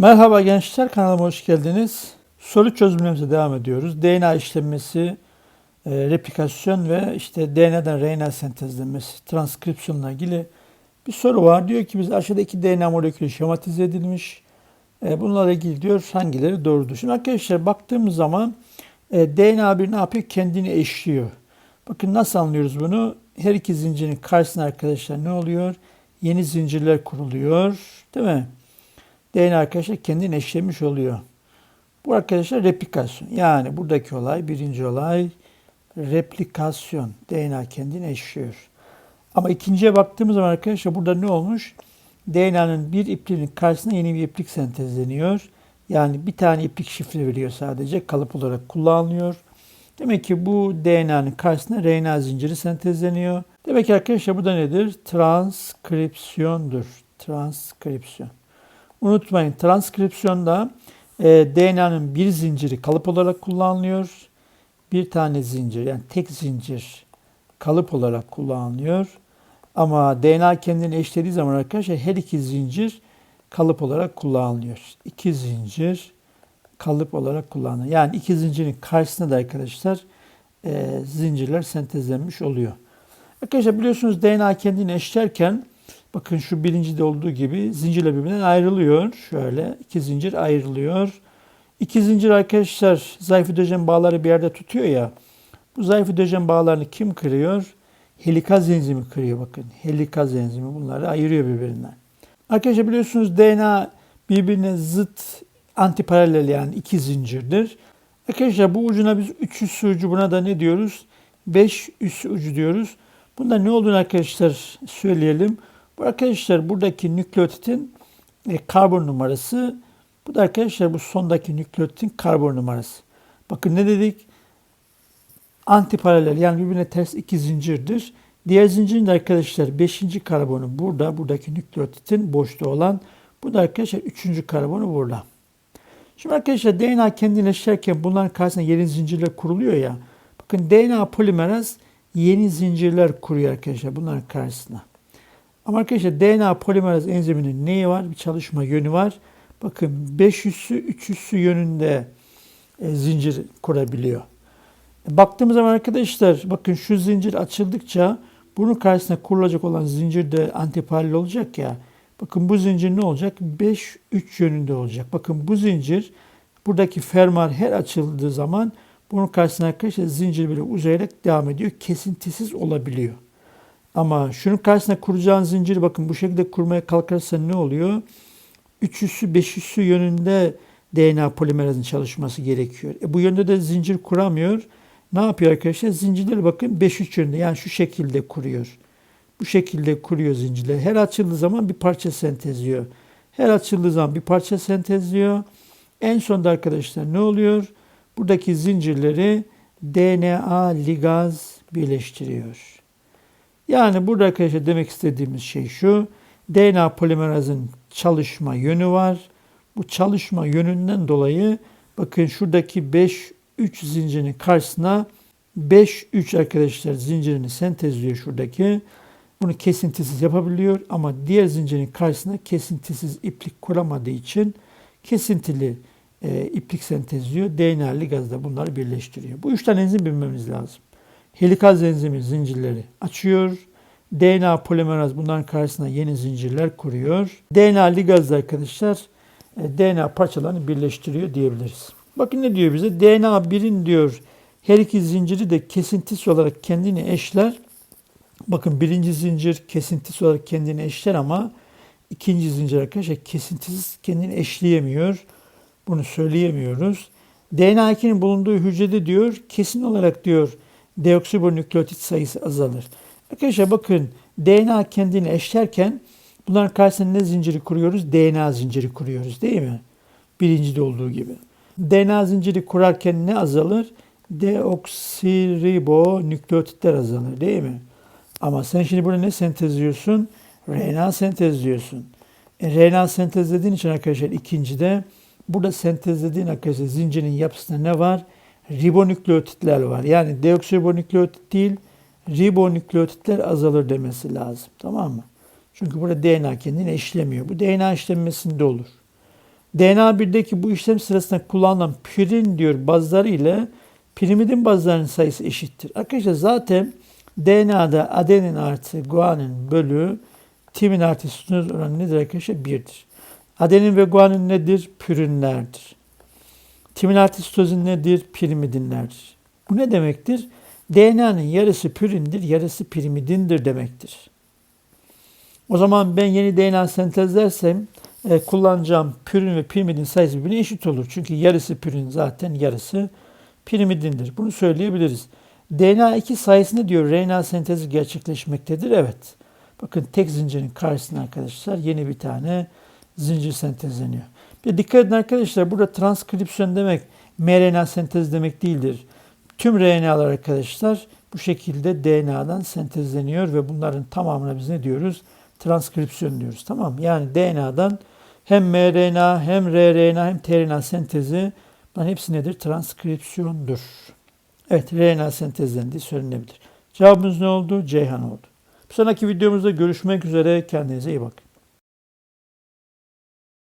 Merhaba gençler kanalıma hoş geldiniz. Soru çözümlerimize devam ediyoruz. DNA işlenmesi, e, replikasyon ve işte DNA'dan RNA sentezlenmesi, transkripsiyonla ilgili bir soru var. Diyor ki biz aşağıda iki DNA molekülü şematize edilmiş. E, bunlarla ilgili diyor hangileri doğrudur? Şimdi arkadaşlar baktığımız zaman e, DNA bir ne yapıyor? Kendini eşliyor. Bakın nasıl anlıyoruz bunu? Her iki zincirin karşısına arkadaşlar ne oluyor? Yeni zincirler kuruluyor. Değil mi? DNA arkadaşlar kendini eşlemiş oluyor. Bu arkadaşlar replikasyon. Yani buradaki olay, birinci olay replikasyon. DNA kendini eşliyor. Ama ikinciye baktığımız zaman arkadaşlar burada ne olmuş? DNA'nın bir ipliğinin karşısına yeni bir iplik sentezleniyor. Yani bir tane iplik şifre veriyor sadece. Kalıp olarak kullanılıyor. Demek ki bu DNA'nın karşısına RNA zinciri sentezleniyor. Demek ki arkadaşlar bu da nedir? Transkripsiyondur. Transkripsiyon. Unutmayın transkripsiyonda e, DNA'nın bir zinciri kalıp olarak kullanılıyor. Bir tane zincir yani tek zincir kalıp olarak kullanılıyor. Ama DNA kendini eşlediği zaman arkadaşlar her iki zincir kalıp olarak kullanılıyor. İki zincir kalıp olarak kullanılıyor. Yani iki zincirin karşısında da arkadaşlar e, zincirler sentezlenmiş oluyor. Arkadaşlar biliyorsunuz DNA kendini eşlerken bakın şu birincide olduğu gibi zincirler birbirinden ayrılıyor. Şöyle iki zincir ayrılıyor. İki zincir arkadaşlar zayıf hidrojen bağları bir yerde tutuyor ya. Bu zayıf hidrojen bağlarını kim kırıyor? Helikaz enzimi kırıyor bakın. Helikaz enzimi bunları ayırıyor birbirinden. Arkadaşlar biliyorsunuz DNA birbirine zıt antiparalel yani iki zincirdir. Arkadaşlar bu ucuna biz 3 üssü ucu buna da ne diyoruz? 5 üssü ucu diyoruz. Bunda ne olduğunu arkadaşlar söyleyelim. Bu arkadaşlar buradaki nükleotitin e, karbon numarası. Bu da arkadaşlar bu sondaki nükleotitin karbon numarası. Bakın ne dedik? Antiparalel yani birbirine ters iki zincirdir. Diğer zincirin de arkadaşlar 5. karbonu burada. Buradaki nükleotitin boşta olan. Bu da arkadaşlar 3. karbonu burada. Şimdi arkadaşlar DNA kendini eşlerken bunların karşısında yeni zincirler kuruluyor ya. Bakın DNA polimeraz yeni zincirler kuruyor arkadaşlar bunların karşısına. Ama arkadaşlar DNA polimeraz enziminin neyi var? Bir çalışma yönü var. Bakın 5 üssü 3 üssü yönünde e, zincir kurabiliyor. Baktığımız zaman arkadaşlar bakın şu zincir açıldıkça bunun karşısına kurulacak olan zincir de antiparalel olacak ya. Bakın bu zincir ne olacak? 5 3 yönünde olacak. Bakın bu zincir buradaki fermuar her açıldığı zaman bunun karşısına arkadaşlar zincir böyle uzayarak devam ediyor. Kesintisiz olabiliyor. Ama şunun karşısına kuracağın zinciri bakın bu şekilde kurmaya kalkarsan ne oluyor? 3 üssü 5 üssü yönünde DNA polimerazın çalışması gerekiyor. E bu yönde de zincir kuramıyor. Ne yapıyor arkadaşlar? Zincirleri bakın 5 3 yönünde yani şu şekilde kuruyor. Bu şekilde kuruyor zincirler. Her açıldığı zaman bir parça sentezliyor. Her açıldığı zaman bir parça sentezliyor. En sonunda arkadaşlar ne oluyor? Buradaki zincirleri DNA ligaz birleştiriyor. Yani burada arkadaşlar demek istediğimiz şey şu. DNA polimerazın çalışma yönü var. Bu çalışma yönünden dolayı bakın şuradaki 5 3 zincirinin karşısına 5 3 arkadaşlar zincirini sentezliyor şuradaki. Bunu kesintisiz yapabiliyor ama diğer zincirin karşısına kesintisiz iplik kuramadığı için kesintili e, iplik sentezliyor. DNA ligazda bunları birleştiriyor. Bu üç tane enzim bilmemiz lazım. Helikaz enzimi zincirleri açıyor. DNA polimeraz bunların karşısına yeni zincirler kuruyor. DNA ligazda arkadaşlar e, DNA parçalarını birleştiriyor diyebiliriz. Bakın ne diyor bize? DNA birin diyor her iki zinciri de kesintisiz olarak kendini eşler. Bakın birinci zincir kesintisiz olarak kendini eşler ama ikinci zincir arkadaşlar kesintisiz kendini eşleyemiyor. Bunu söyleyemiyoruz. DNA 2'nin bulunduğu hücrede diyor kesin olarak diyor deoksiribonükleotit sayısı azalır. Arkadaşlar bakın DNA kendini eşlerken bunların karşısında ne zinciri kuruyoruz? DNA zinciri kuruyoruz değil mi? Birincide olduğu gibi. DNA zinciri kurarken ne azalır? Deoksiribonükleotitler azalır değil mi? Ama sen şimdi burada ne sentezliyorsun? RNA sentezliyorsun. E, RNA sentezlediğin için arkadaşlar ikincide burada sentezlediğin arkadaşlar zincirin yapısında ne var? Ribonükleotitler var. Yani deoksiribonükleotit değil, ribonükleotitler azalır demesi lazım. Tamam mı? Çünkü burada DNA kendini eşlemiyor. Bu DNA işlenmesinde olur. DNA 1'deki bu işlem sırasında kullanılan pirin diyor bazları ile pirimidin bazlarının sayısı eşittir. Arkadaşlar zaten DNA'da adenin artı guanin bölü timin artı sitoz oranı nedir arkadaşlar? 1'dir. Adenin ve guanin nedir? Pürinlerdir. Timin artı sitozin nedir? Pirimidinlerdir. Bu ne demektir? DNA'nın yarısı pürindir, yarısı pirimidindir demektir. O zaman ben yeni DNA sentezlersem e, kullanacağım pürin ve pirimidin sayısı birbirine eşit olur. Çünkü yarısı pürin zaten yarısı pirimidindir. Bunu söyleyebiliriz. DNA 2 sayesinde diyor RNA sentezi gerçekleşmektedir. Evet. Bakın tek zincirin karşısına arkadaşlar yeni bir tane zincir sentezleniyor. Bir dikkat edin arkadaşlar burada transkripsiyon demek mRNA sentez demek değildir. Tüm RNA'lar arkadaşlar bu şekilde DNA'dan sentezleniyor ve bunların tamamına biz ne diyoruz? Transkripsiyon diyoruz. Tamam? Yani DNA'dan hem mRNA hem rRNA hem tRNA sentezi bunların hepsi nedir? Transkripsiyondur. Evet RNA sentezlendiği söylenebilir. Cevabımız ne oldu? Ceyhan oldu. Bir sonraki videomuzda görüşmek üzere. Kendinize iyi bakın.